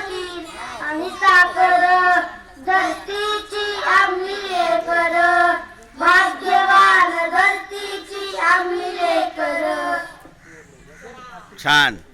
आणि साखर धरतीची आम्ही लेकर. भाग्यवान धरतीची आम्ही लेकर. छान.